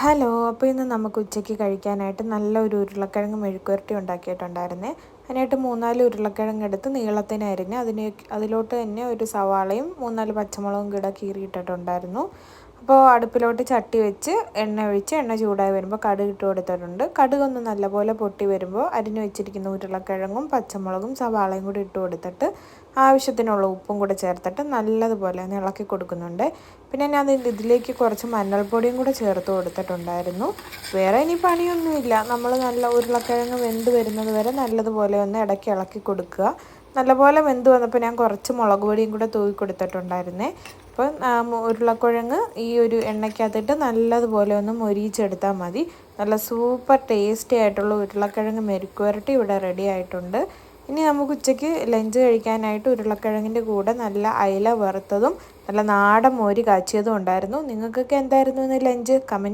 Hello അപ്പോൾ ഇന്ന് നമുക്ക് ഉച്ചയ്ക്ക് കഴിക്കാനായിട്ട് നല്ല ഒരു ഉരുളക്കിഴങ്ങ് മെഴുക്കുവരട്ടി ഉണ്ടാക്കിയിട്ടുണ്ടായിരുന്നേ. അതിനായിട്ട് മൂന്നാൽ ഉരുളക്കിഴങ്ങ് എടുത്ത് നീളത്തിന് അരിഞ്ഞ് അതിന് അതിലോട്ട് തന്നെ ഒരു സവാളയും മൂന്നാൽ പച്ചമുളകും കൂടെ കീറിയിട്ടിട്ടുണ്ടായിരുന്നു. അപ്പോൾ അടുപ്പിലോട്ട് ചട്ടി വെച്ച് എണ്ണ ഒഴിച്ച് എണ്ണ ചൂടായി വരുമ്പോൾ കടുക് ഇട്ട് കൊടുത്തിട്ടുണ്ട്. കടുകൊന്ന് നല്ലപോലെ പൊട്ടി വരുമ്പോൾ അരിഞ്ഞു വെച്ചിരിക്കുന്ന ഉരുളക്കിഴങ്ങും പച്ചമുളകും സവാളയും കൂടി ഇട്ട് കൊടുത്തിട്ട് ആവശ്യത്തിനുള്ള ഉപ്പും കൂടെ ചേർത്തിട്ട് നല്ലതുപോലെ ഒന്ന് ഇളക്കി കൊടുക്കുന്നുണ്ട്. പിന്നെ ഞാൻ ഇതിലേക്ക് കുറച്ച് മഞ്ഞൾപ്പൊടിയും കൂടെ ചേർത്ത് കൊടുത്തിട്ടുണ്ടായിരുന്നു. വേറെ ഇനി പണിയൊന്നുമില്ല. നമ്മൾ നല്ല ഉരുളക്കിഴങ്ങ് വെന്ത് വരുന്നത് വരെ നല്ലതുപോലെ ഒന്ന് ഇടയ്ക്ക് ഇളക്കി കൊടുക്കുക. നല്ലപോലെ വെന്ത് വന്നപ്പോൾ ഞാൻ കുറച്ച് മുളക് പൊടിയും കൂടെ തൂവി കൊടുത്തിട്ടുണ്ടായിരുന്നേ. അപ്പം ഉരുളക്കിഴങ്ങ് ഈ ഒരു എണ്ണയ്ക്കകത്തിട്ട് നല്ലതുപോലെ ഒന്ന് മൊരിയിച്ചെടുത്താൽ മതി. നല്ല സൂപ്പർ ടേസ്റ്റി ആയിട്ടുള്ള ഉരുളക്കിഴങ്ങ് മെരുക്കുവരട്ടി ഇവിടെ റെഡി ആയിട്ടുണ്ട്. ഇനി നമുക്ക് ഉച്ചയ്ക്ക് ലഞ്ച് കഴിക്കാനായിട്ട് ഉരുളക്കിഴങ്ങിന്റെ കൂടെ നല്ല അയില വറുത്തതും നല്ല നാടൻ മോരി കാച്ചിയതും ഉണ്ടായിരുന്നു. നിങ്ങൾക്കൊക്കെ എന്തായിരുന്നു ഇന്ന് ലഞ്ച്? കമന്റ്